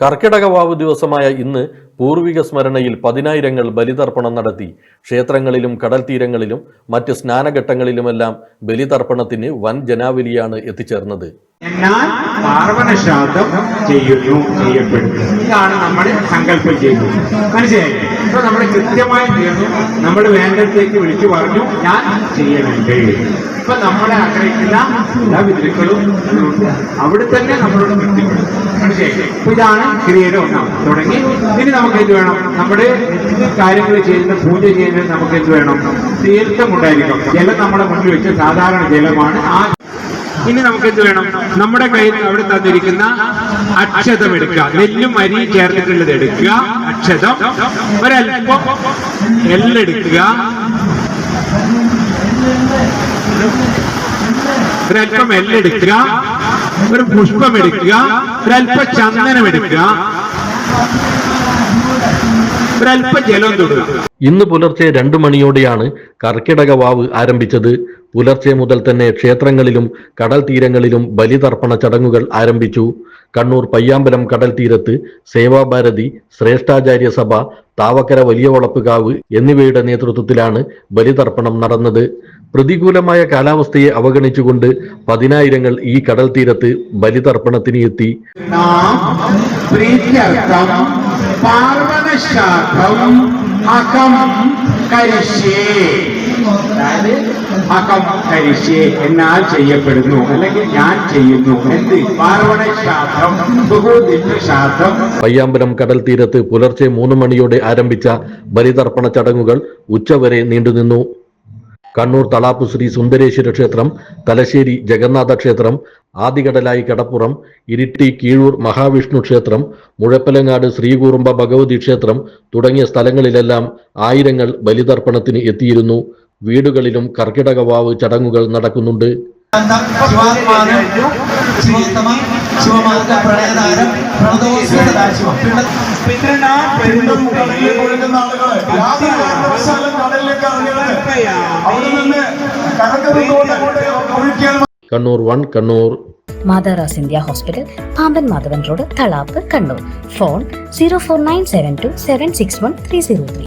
കർക്കിടക വാവ് ദിവസമായ ഇന്ന് പൂർവിക സ്മരണയിൽ പതിനായിരങ്ങൾ ബലിതർപ്പണം നടത്തി. ക്ഷേത്രങ്ങളിലും കടൽ തീരങ്ങളിലും മറ്റ് സ്നാനഘട്ടങ്ങളിലുമെല്ലാം ബലിതർപ്പണത്തിന് വൻ ജനാവലിയാണ് എത്തിച്ചേർന്നത്. എന്നാൽ പാർവണ ചെയ്യുന്നു ചെയ്യപ്പെടുന്നു. ഇതാണ് നമ്മൾ സങ്കല്പം ചെയ്യുന്നത്. മനസ്സിലായി ഇപ്പൊ നമ്മൾ കൃത്യമായി തീർന്നു. നമ്മൾ വേണ്ടത്തേക്ക് വിളിച്ചു പറഞ്ഞു ഞാൻ ചെയ്യണുണ്ട്. ഇപ്പൊ നമ്മളെ ആഗ്രഹിക്കുന്ന എല്ലാ വിദ്രുക്കളും അവിടെ തന്നെ നമ്മളോട് മനസ്സിലായി ഇതാണ് ക്രിയയുടെ ഒന്നാം. തുടങ്ങി. ഇനി നമുക്ക് എന്ത് വേണം? നമ്മുടെ കാര്യങ്ങൾ ചെയ്യുന്ന പൂജ ചെയ്യുന്നതിന് നമുക്ക് എന്ത് വേണം? തീർത്ഥം ഉണ്ടായിരിക്കും ജലം നമ്മുടെ മുന്നിൽ വെച്ച സാധാരണ ജലമാണ് ആ ഇനി നമുക്ക് എന്ത് വേണം? നമ്മുടെ കയ്യിൽ അവിടെ തന്നിരിക്കുന്ന അക്ഷതം എടുക്കുക. നെല്ലും അരി ചേർത്തിട്ടുള്ളത് എടുക്കുക. അക്ഷതം. ഒരല്പം എല്ലെടുക്കുക ഒരല്പം എല്ലെടുക്കുക ഒരു പുഷ്പം എടുക്കുക ഒരല്പ ചന്ദനം എടുക്കുക ജലം ഇന്ന് പുലർച്ചെ രണ്ടു മണിയോടെയാണ് കർക്കിടക വാവ് ആരംഭിച്ചത്. പുലർച്ചെ മുതൽ തന്നെ ക്ഷേത്രങ്ങളിലും കടൽ തീരങ്ങളിലും ബലിതർപ്പണ ചടങ്ങുകൾ ആരംഭിച്ചു. കണ്ണൂർ പയ്യാമ്പലം കടൽ തീരത്ത് സേവാഭാരതി ശ്രേഷ്ഠാചാര്യ സഭ താവക്കര വലിയ വളപ്പുകാവ് എന്നിവയുടെ നേതൃത്വത്തിലാണ് ബലിതർപ്പണം നടന്നത്. പ്രതികൂലമായ കാലാവസ്ഥയെ അവഗണിച്ചുകൊണ്ട് പതിനായിരങ്ങൾ ഈ കടൽ തീരത്ത് ബലിതർപ്പണത്തിന് എത്തി എന്നാൽ ചെയ്യപ്പെടുന്നു അല്ലെങ്കിൽ ഞാൻ ചെയ്യുന്നു. എന്ത്? പയ്യാമ്പലം കടൽ തീരത്ത് പുലർച്ചെ മൂന്ന് മണിയോടെ ആരംഭിച്ച ബലിതർപ്പണ ചടങ്ങുകൾ ഉച്ചവരെ നീണ്ടുനിന്നു. കണ്ണൂർ തളാപ്പ് ശ്രീ സുന്ദരേശ്വര ക്ഷേത്രം തലശ്ശേരി ജഗന്നാഥ ക്ഷേത്രം ആദികടലായി കടപ്പുറം ഇരിട്ടി കീഴൂർ മഹാവിഷ്ണു ക്ഷേത്രം മുഴപ്പലങ്ങാട് ശ്രീകൂറുമ്പ ഭഗവതി ക്ഷേത്രം തുടങ്ങിയ സ്ഥലങ്ങളിലെല്ലാം ആയിരങ്ങൾ ബലിതർപ്പണത്തിന് എത്തിയിരുന്നു. വീടുകളിലും കർക്കിടക വാവ് ചടങ്ങുകൾ നടക്കുന്നുണ്ട്. ശിവമാർഗ പ്രണയതാരം പ്രണതോസ്വര ശിവം പിന്നെ ഞാൻ പെരുന്തം കടലിൽ കൊടുക്കുന്ന ആളുകൾ. യാതൊരു കാരണവശാലും കടലിലേക്ക് ഇറങ്ങരുത് അവിടെ നിന്ന് കരക്കരുതോടെ ഒഴിക്കാൻ Kannur one Kannur. മാതാറാസ് India hospital Pamban Madhavan road Thalap Kannur. Phone zero four nine seven two seven six one three zero three.